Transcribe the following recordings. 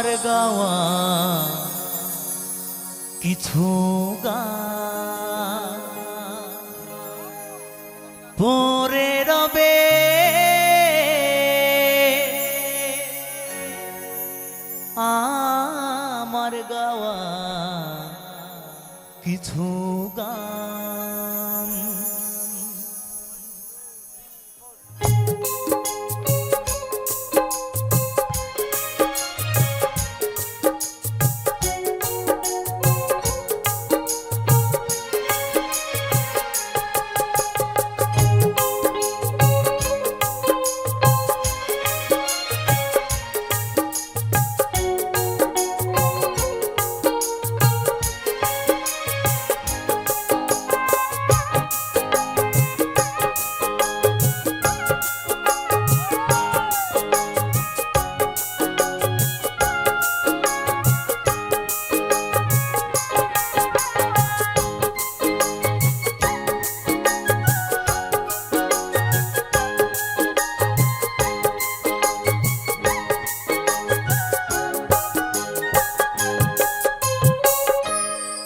আমার গাওয়া কিছু গান। পরে রবে আমার গাওয়া কিছু গান।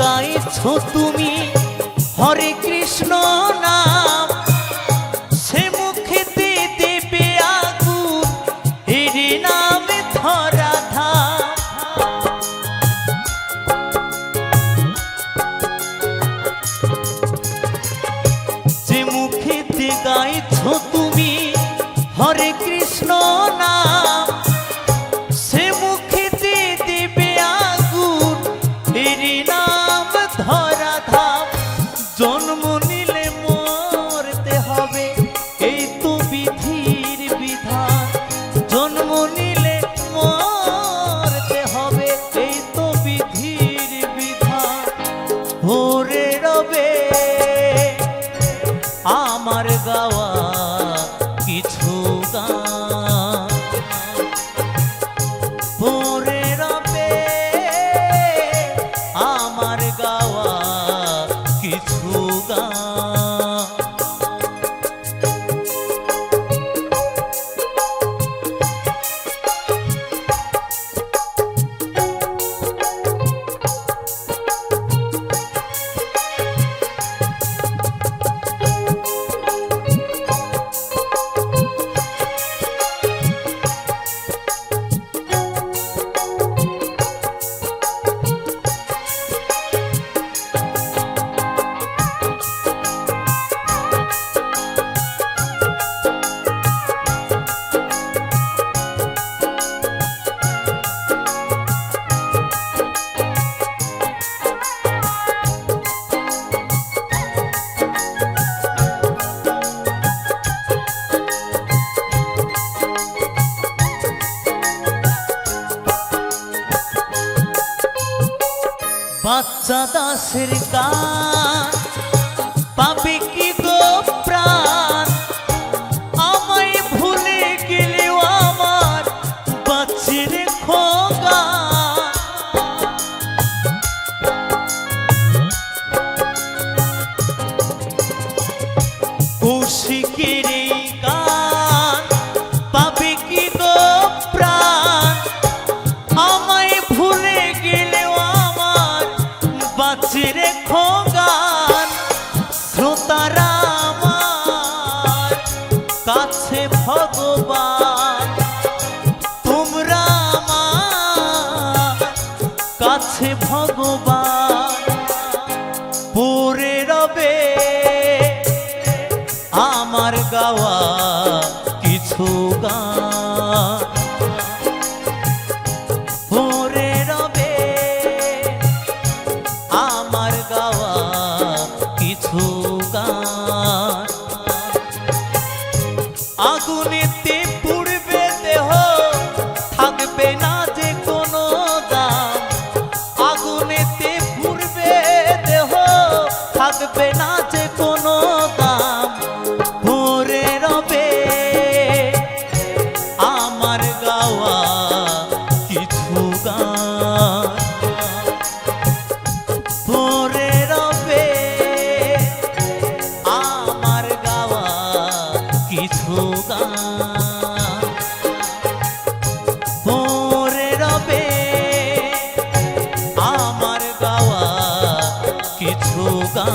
গাইছ তুমি। হরে কৃষ্ণ নাম আফজা দাসের গান পাবে কি গো প্রাণ আমায় ভুলে গেলেও আমার বাচ্চির খোগা কৌশিকের এই তারা আমার কাছে ভগবান। তোমরা আমার কাছে ভগবান। পুরে রবে আমার গাওয়া কিছু গান। পুরে রবে আমার গাওয়া কিছু হবে না যে কা